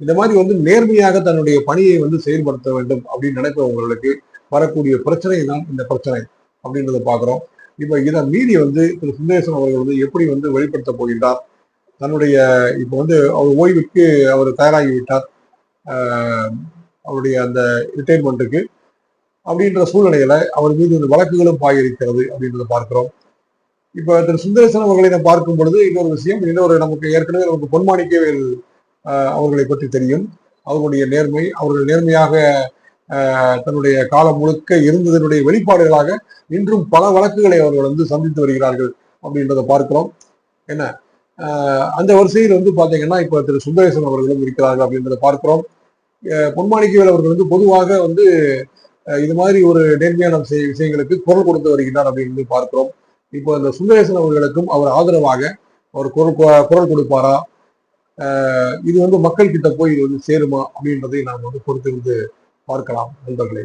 இந்த மாதிரி வந்து நேர்மையாக தன்னுடைய பணியை வந்து செயல்படுத்த வேண்டும் அப்படின்னு நினைப்பவங்களுக்கு வரக்கூடிய பிரச்சனை தான் இந்த பிரச்சனை அப்படின்றத பார்க்குறோம். இப்போ இதை மீறி வந்து திரு சுந்தரேசன் அவர்கள் வந்து எப்படி வந்து வெளிப்படுத்த போகின்றார்? தன்னுடைய இப்போ வந்து அவர் ஓய்வுக்கு அவர் தயாராகிவிட்டார். அவருடைய அந்த ரிட்டைர்மெண்ட்டுக்கு அப்படின்ற சூழ்நிலையில அவர் மீது இந்த வழக்குகளும் பாயிருக்கிறது அப்படின்றத பார்க்கிறோம். இப்போ திரு சுந்தரேசன் அவர்களை பார்க்கும் பொழுது இன்னொரு விஷயம் இன்னொரு நமக்கு ஏற்கனவே நமக்கு பொன்மாணிக்கவேல் அவர்களை பற்றி தெரியும். அவர்களுடைய நேர்மை அவர்கள் நேர்மையாக தன்னுடைய காலம் முழுக்க இருந்ததனுடைய வெளிப்பாடுகளாக இன்றும் பல வழக்குகளை அவர்கள் வந்து சந்தித்து வருகிறார்கள் அப்படின்றத பார்க்கிறோம். என்ன? அந்த வரிசையில் வந்து பார்த்தீங்கன்னா இப்போ திரு சுந்தரேசன் அவர்களும் இருக்கிறார்கள் அப்படின்றத பார்க்கிறோம். பொன்மாணிக்கவேல் அவர்கள் வந்து பொதுவாக வந்து இது மாதிரி ஒரு நேர்மையான விஷயங்களுக்கு குரல் கொடுத்து வருகிறார் அப்படின்னு பார்க்கிறோம். இப்போ இந்த சுந்தரேசன் அவர்களுக்கும் அவர் ஆதரவாக அவர் குரல் குரல் கொடுப்பாரா? இது வந்து மக்கள் கிட்ட போய் இது வந்து சேருமா அப்படின்றதை நாம் வந்து பொறுத்திருந்து பார்க்கலாம் நண்பர்களே.